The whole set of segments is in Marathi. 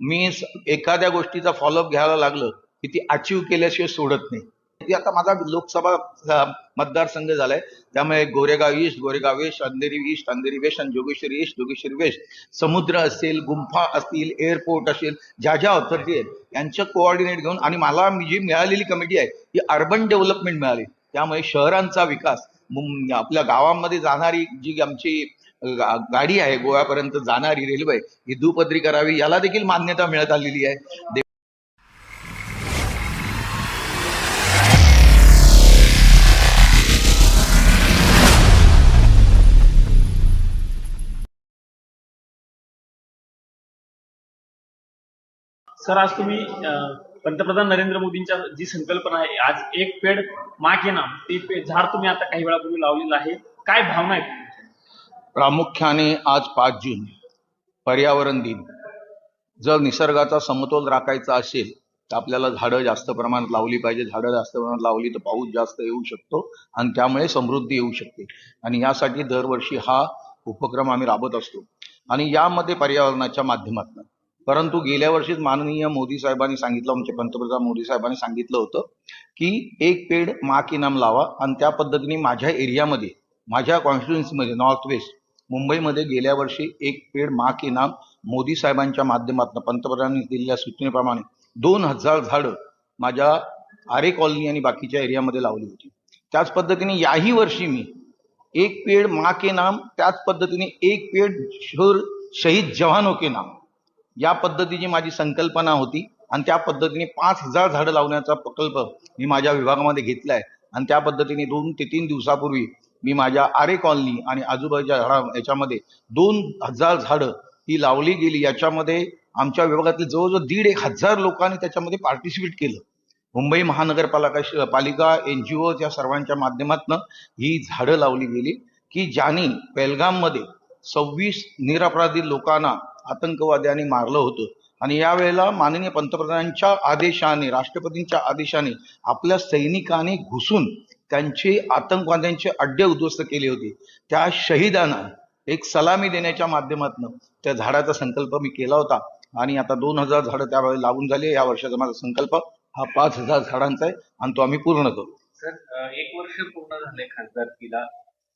मी स- एखाद्या गोष्टीचा फॉलोअप घ्यायला लागलं की ती अचीव केल्याशिवाय सोडत नाही. ती आता माझा लोकसभा मतदारसंघ झालाय. त्यामुळे Goregaon east Goregaon west Andheri east Andheri west आणि जोगेश्वरी ईस्ट जोगेश्वरी वेस्ट. समुद्र असेल गुंफा असतील एअरपोर्ट असेल ज्या ज्या ऑथॉरिटी आहेत यांचं कोऑर्डिनेट घेऊन आणि मला जी मिळालेली कमिटी आहे ती अर्बन डेव्हलपमेंट मिळाली. त्यामुळे शहरांचा विकास आपल्या गावांमध्ये जाणारी जी आमची गाडी आहे गोव्यापर्यंत जाणारी रेल्वे ही दुपदरी करावी याला देखील मान्यता मिळत आलेली आहे. सर आज तुम्ही पंतप्रधान नरेंद्र मोदींच्या जी संकल्पना आहे आज एक पेड मा के नाम ते झाड तुम्ही आता काही वेळापूर्वी लावलेलं आहे. काय भावना आहे प्रामुख्याने आज पाच जून पर्यावरण दिन. जर निसर्गाचा समतोल राखायचा असेल तर आपल्याला झाडं जास्त प्रमाणात लावली पाहिजे. झाडं जास्त प्रमाणात लावली तर पाऊस जास्त येऊ शकतो आणि त्यामुळे समृद्धी येऊ शकते. आणि यासाठी दरवर्षी हा उपक्रम आम्ही राबत असतो. आणि यामध्ये पर्यावरणाच्या माध्यमातून. परंतु गेल्या वर्षीच माननीय मोदी साहेबांनी सांगितलं आमचे पंतप्रधान मोदी साहेबांनी सांगितलं होतं की एक पेड मा की नाम लावा आणि त्या पद्धतीने माझ्या एरियामध्ये माझ्या कॉन्स्टिट्युएन्सीमध्ये नॉर्थ वेस्ट मुंबईमध्ये गेल्या वर्षी एक पेड मा की नाम मोदी साहेबांच्या माध्यमातून पंतप्रधानांनी दिलेल्या सूचनेप्रमाणे दोन हजार झाडं माझ्या आरे कॉलनी आणि बाकीच्या एरियामध्ये लावली होती. त्याच पद्धतीने याही वर्षी मी एक पेड मा के नाम त्याच पद्धतीने एक पेड शूर शहीद जवानो हो के नाम या पद्धतीची माझी संकल्पना होती आणि त्या पद्धतीने पाच हजार झाडं लावण्याचा प्रकल्प मी माझ्या विभागामध्ये घेतला आहे आणि त्या पद्धतीने दोन ते तीन दिवसापूर्वी मी माझ्या आरे कॉलनी आणि आजूबाजूच्या झाडा याच्यामध्ये दोन हजार झाडं ही लावली गेली. याच्यामध्ये आमच्या विभागातील जवळजवळ दीड एक हजार लोकांनी त्याच्यामध्ये पार्टिसिपेट केलं. मुंबई महानगरपालिका पालिका एन जी ओ या सर्वांच्या माध्यमातून ही झाडं लावली गेली की ज्यांनी पेलगाममध्ये सव्वीस निरपराधी लोकांना आतंकवाद्यांनी मारलं होतं. आणि यावेळेला माननीय पंतप्रधानांच्या आदेशाने राष्ट्रपतींच्या आदेशाने आपल्या सैनिकांनी घुसून त्यांचे आतंकवाद्यांचे अड्डे उद्ध्वस्त केले होते. त्या शहीदांना एक सलामी देण्याच्या माध्यमातून त्या झाडाचा संकल्प मी केला होता. आणि आता दोन हजार झाडं त्यावेळी लावून झाली या वर्षाचा माझा संकल्प हा पाच हजार झाडांचा आहे आणि तो आम्ही पूर्ण करू. सर एक वर्ष पूर्ण झाले खासदारकीला.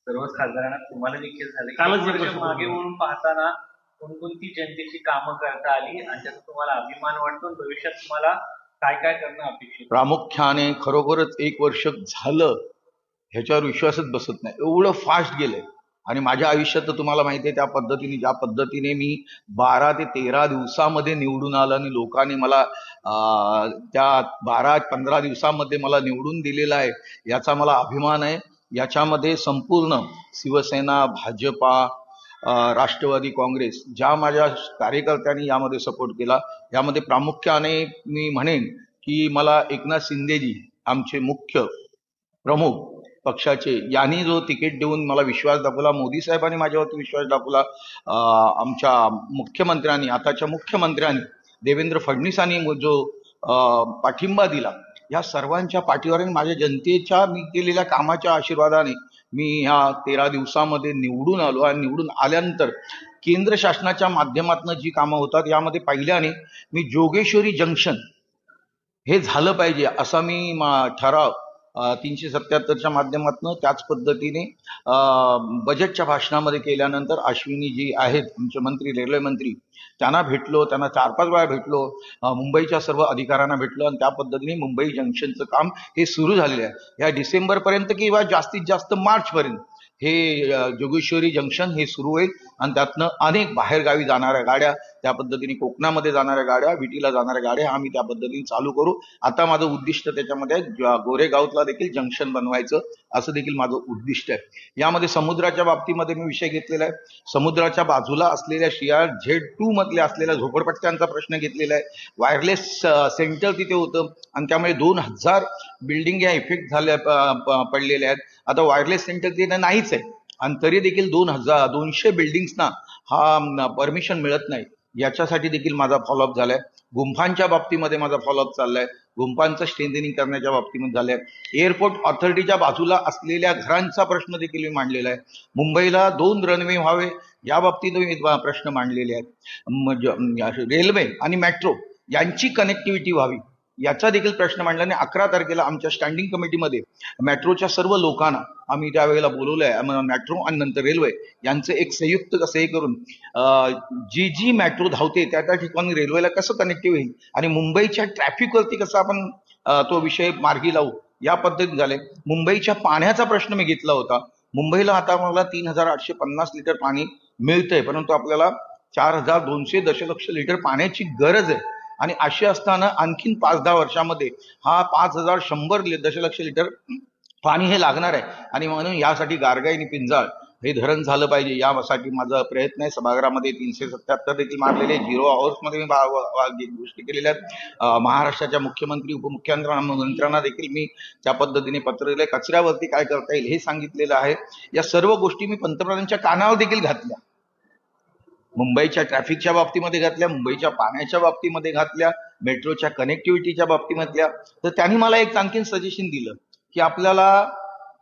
सर्वच खासदारांना तुम्हाला देखील झाले. कालच मागे. वळून पाहताना कोणकोणती जनतेची कामं करता आली आणि त्याचा तुम्हाला अभिमान वाटतो आणि भविष्यात तुम्हाला काय काय करणं अपेक्षित? प्रामुख्याने खरोखरच एक वर्ष झालं ह्याच्यावर विश्वासच बसत नाही. एवढं फास्ट गेलंय. आणि माझ्या आयुष्यात तर तुम्हाला माहिती आहे त्या पद्धतीने ज्या पद्धतीने मी बारा ते तेरा दिवसामध्ये निवडून आलं आणि लोकांनी मला त्या बारा पंधरा दिवसामध्ये मला निवडून दिलेला आहे याचा मला अभिमान आहे. याच्यामध्ये संपूर्ण शिवसेना भाजपा राष्ट्रवादी काँग्रेस ज्या माझ्या कार्यकर्त्यांनी यामध्ये सपोर्ट केला यामध्ये प्रामुख्याने मी म्हणेन की मला एकनाथ शिंदेजी आमचे मुख्य प्रमुख पक्षाचे यांनी जो तिकीट देऊन मला विश्वास दाखवला मोदी साहेबांनी माझ्यावरती विश्वास दाखवला आमच्या मुख्यमंत्र्यांनी आताच्या मुख्यमंत्र्यांनी देवेंद्र फडणवीसांनी जो पाठिंबा दिला या सर्वांच्या पाठीवर आणि माझ्या जनतेच्या मी केलेल्या कामाच्या आशीर्वादाने मी ह्या तेरा दिवसामध्ये निवडून आलो आणि निवडून आल्यानंतर केंद्र शासनाच्या माध्यमातून जी कामं होतात यामध्ये पहिल्याने मी जोगेश्वरी जंक्शन हे झालं पाहिजे असा मी मा- ठराव तीनशे सत्याहत्तरच्या माध्यमातून त्याच पद्धतीने बजेटच्या भाषणामध्ये केल्यानंतर अश्विनी जी आहेत आमचे मंत्री रेल्वे मंत्री त्यांना भेटलो त्यांना चार पाच वेळा भेटलो मुंबईच्या सर्व अधिकाऱ्यांना भेटलो आणि त्या पद्धतीने मुंबई जंक्शनचं काम हे सुरू झालेलं आहे. या डिसेंबरपर्यंत किंवा जास्तीत जास्त मार्चपर्यंत हे जोगेश्वरी जंक्शन हे सुरू होईल. आणि त्यातनं अनेक बाहेरगावी जाणाऱ्या गाड्या त्या पद्धतीने कोकणामध्ये जाणाऱ्या गाड्या विटीला जाणाऱ्या गाड्या आम्ही त्या पद्धतीने चालू करू. आता माझं उद्दिष्ट त्याच्यामध्ये गोरेगावतला गोरेगावला देखील जंक्शन बनवायचं असं देखील माझं उद्दिष्ट आहे. यामध्ये समुद्राच्या बाबतीमध्ये मी विषय घेतलेला आहे. समुद्राच्या बाजूला असलेल्या शियाळ झेड टू मधल्या असलेल्या झोपडपट्ट्यांचा प्रश्न घेतलेला आहे. वायरलेस सेंटर तिथे होतं आणि त्यामुळे दोन हजार बिल्डिंग या इफेक्ट झाल्या पडलेल्या आहेत. आता वायरलेस सेंटर तिथे नाहीच आहे. आणि तरी देखील दोन हजार दोनशे बिल्डिंग्सना हा परमिशन मिळत नाही. याच्यासाठी देखील माझा फॉलोअप झालाय. गुंफांच्या बाबतीमध्ये माझा फॉलोअप चाललाय. गुंफांचं स्ट्रेंथनिंग करण्याच्या बाबतीमध्ये झालंय. एअरपोर्ट ऑथॉरिटीच्या बाजूला असलेल्या घरांचा प्रश्न देखील मी मांडलेला आहे. मुंबईला दोन रनवे व्हावे या बाबतीत मी प्रश्न मांडलेले आहेत. म- ज- रेल्वे आणि मेट्रो यांची कनेक्टिव्हिटी व्हावी. याचा देखील प्रश्न मांडला आणि अकरा तारखेला आमच्या स्टँडिंग कमिटीमध्ये मेट्रोच्या सर्व लोकांना आम्ही त्यावेळेला बोलवलंय. आम्हाला मेट्रो आणि नंतर रेल्वे यांचं एक संयुक्त कसं हे करून जी जी मेट्रो धावते त्या त्या ठिकाणी रेल्वेला कसं कनेक्टिव्ह होईल? आणि मुंबईच्या ट्रॅफिकवरती कसं आपण तो विषय मार्गी लावू? या पद्धतीने झाले. मुंबईच्या पाण्याचा प्रश्न मी घेतला होता. मुंबईला आता मला तीन हजार आठशे पन्नास लिटर पाणी मिळतंय परंतु आपल्याला चार हजार दोनशे दशलक्ष लिटर पाण्याची गरज आहे. आणि अशी असताना आणखीन पाच दहा वर्षामध्ये हा पाच हजार शंभर दशलक्ष लिटर पाणी हे लागणार आहे. आणि म्हणून यासाठी गारगाई आणि पिंजाळ हे धरण झालं पाहिजे. यासाठी माझा प्रयत्न आहे. सभागृहामध्ये तीनशे सत्याहत्तर देखील मारलेले झिरो मध्ये मी गोष्टी केलेल्या आहेत. महाराष्ट्राच्या मुख्यमंत्री उपमुख्यमंत्र्यांना मंत्र्यांना देखील मी त्या पद्धतीने पत्र दिले कचऱ्यावरती काय करता येईल हे सांगितलेलं आहे. या सर्व गोष्टी मी पंतप्रधानांच्या कानावर देखील घातल्या. मुंबईच्या ट्रॅफिकच्या बाबतीमध्ये घातल्या मुंबईच्या पाण्याच्या बाबतीमध्ये घातल्या मेट्रोच्या कनेक्टिव्हिटीच्या बाबतीमधल्या तर त्यांनी मला एक आणखीन सजेशन दिलं की आपल्याला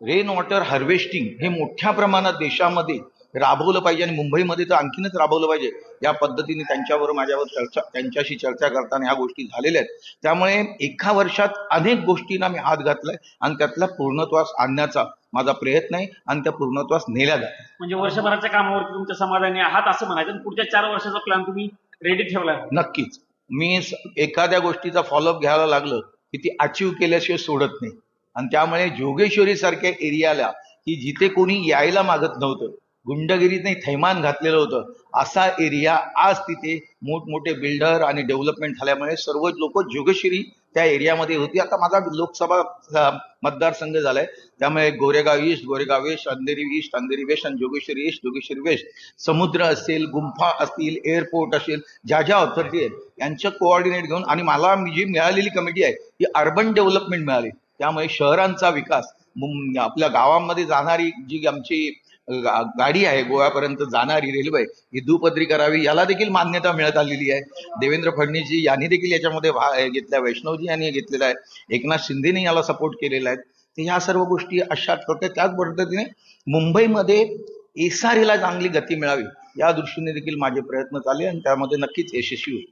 रेन वॉटर हार्वेस्टिंग हे मोठ्या प्रमाणात देशामध्ये राबवलं पाहिजे आणि मुंबईमध्ये तर आणखीनच राबवलं पाहिजे. या पद्धतीने त्यांच्यावर माझ्यावर चर्चा त्यांच्याशी चर्चा करताना ह्या गोष्टी झालेल्या आहेत. त्यामुळे एका वर्षात अनेक गोष्टींना मी हात घातलाय आणि त्यातला पूर्णत्वास आणण्याचा माझा प्रयत्न आहे आणि त्या पूर्णत्वास नेल्या जात म्हणजे वर्षभराच्या कामावरती तुमच्या समाधानी आहात असं म्हणायचं आणि पुढच्या चार वर्षाचा प्लॅन तुम्ही रेडी ठेवलाय. नक्कीच. मी स- एखाद्या गोष्टीचा फॉलोअप घ्यायला लागलं की ती अचीव्ह केल्याशिवाय सोडत नाही. आणि त्यामुळे जोगेश्वरी सारख्या एरियाला की जिथे कोणी यायला मागत नव्हतं गुंडगिरीने थैमान घातलेलं होतं असा एरिया आज तिथे मोठमोठे बिल्डर आणि डेव्हलपमेंट झाल्यामुळे सर्व लोक जोगेश्वरी त्या एरियामध्ये होती. आता माझा लोकसभा मतदारसंघ झालाय. त्यामुळे Goregaon east Goregaon west Andheri east Andheri west आणि जोगेश्वरी ईस्ट जोगेश्वरी वेस्ट. समुद्र असेल गुंफा असतील एअरपोर्ट असेल ज्या ज्या ऑथॉरिटी आहेत यांचं कोऑर्डिनेट घेऊन आणि मला जी मिळालेली कमिटी आहे ती अर्बन डेव्हलपमेंट मिळाली. त्यामुळे शहरांचा विकास आपल्या गावांमध्ये जाणारी जी आमची गाडी आहे गोव्यापर्यंत जाणारी रेल्वे ही दुपदरी करावी याला देखील मान्यता मिळत आलेली आहे. देवेंद्र फडणवीसजी यांनी देखील याच्यामध्ये भा- हे घेतल्या वैष्णवजी यांनी हे घेतलेला आहे. एकनाथ शिंदेने याला सपोर्ट केलेला आहे. तर ह्या सर्व गोष्टी अशाच करते त्याच पद्धतीने मुंबईमध्ये एसआरला चांगली गती मिळावी या दृष्टीने देखील माझे प्रयत्न चालले आणि त्यामध्ये नक्कीच यशस्वी होईल.